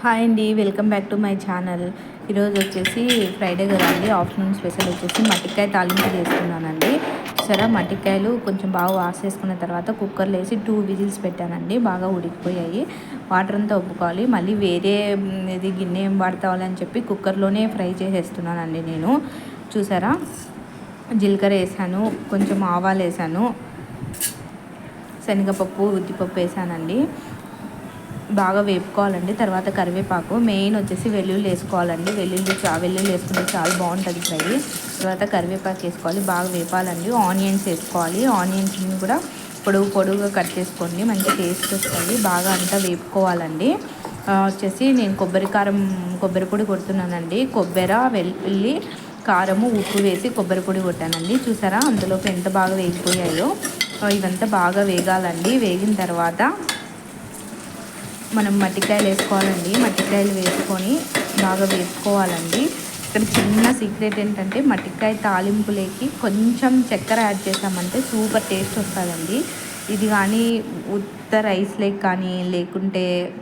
Hi అండి welcome back to my channel. ఈరోజు వచ్చేసి ఫ్రైడే కదా అండి ఆఫ్టర్నూన్ స్పెషల్ వచ్చేసి మట్టికాయ తాలింపు చేస్తున్నానండి. సరే మట్టికాయలు కొంచెం బాగా వాష్ చేసుకున్న తర్వాత కుక్కర్లో వేసి టూ విజిల్స్ పెట్టానండి బాగా ఉడికిపోయాయి. వాటర్ అంతా ఒప్పుకోవాలి మళ్ళీ వేరే ఇది గిన్నె ఏం వాడతావాలి అని చెప్పి కుక్కర్లోనే ఫ్రై చేసేస్తున్నానండి నేను. చూసారా? జీలకర్ర వేసాను కొంచెం ఆవాలు వేసాను శనగపప్పు ఉద్దిపప్పు వేసానండి. బాగా వేపుకోవాలండి. తర్వాత కరివేపాకు. మెయిన్ వచ్చేసి వెల్లుల్లి వేసుకోవాలండి. వెల్లుల్లి చా వెల్లుల్లి వేసుకుంటే చాలా బాగుంటుంది ఫ్రై. తర్వాత కరివేపాకు వేసుకోవాలి. బాగా వేపాలండి. ఆనియన్స్ వేసుకోవాలి. ఆనియన్స్ని కూడా పొడుగు పొడుగుగా కట్ చేసుకోండి. మంచి టేస్ట్ వస్తుంది. బాగా అంతా వేపుకోవాలండి. వచ్చేసి నేను కొబ్బరి కారం కొబ్బరి పొడి కొడుతున్నానండి. కొబ్బరి వెల్లుల్లి కారము ఉప్పు వేసి కొబ్బరి పొడి కొట్టానండి. చూసారా? అందులోకి ఎంత బాగా వేగిపోయాయో. ఇవంతా బాగా వేగాలండి. వేగిన తర్వాత మనం మట్టికాయలు వేసుకోవాలండి. మట్టికాయలు వేసుకొని బాగా వేసుకోవాలండి. ఇక్కడ చిన్న సీక్రెట్ ఏంటంటే మట్టికాయ తాలింపులేకి కొంచెం చక్కెర యాడ్ చేసామంటే సూపర్ టేస్ట్ వస్తుందండి. ఇది కానీ ఉత్త రైస్ లేక్ కానీ లేకుంటే